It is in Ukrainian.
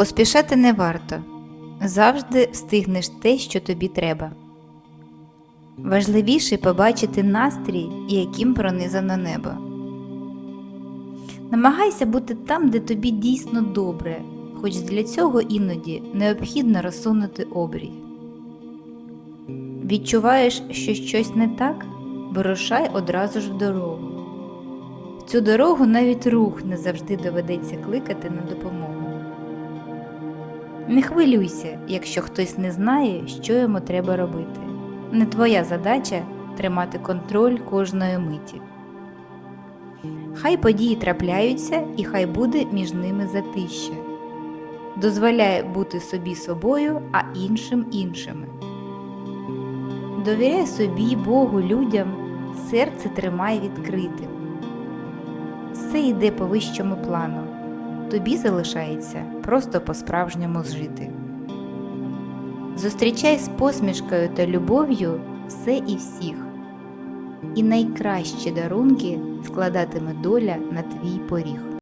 Поспішати не варто. Завжди встигнеш те, що тобі треба. Важливіше побачити настрій, яким пронизано небо. Намагайся бути там, де тобі дійсно добре, хоч для цього іноді необхідно розсунути обрій. Відчуваєш, що щось не так, вирушай одразу ж в дорогу. В цю дорогу навіть рух не завжди доведеться кликати на допомогу. Не хвилюйся, якщо хтось не знає, що йому треба робити. Не твоя задача тримати контроль кожної миті. Хай події трапляються і хай буде між ними затища. Дозволяє бути собі собою, а іншим іншими. Довіряй собі, Богу, людям, серце тримай відкритим. Все йде по вищому плану. Тобі залишається просто по-справжньому жити. Зустрічай з посмішкою та любов'ю все і всіх. І найкращі дарунки складатиме доля на твій поріг.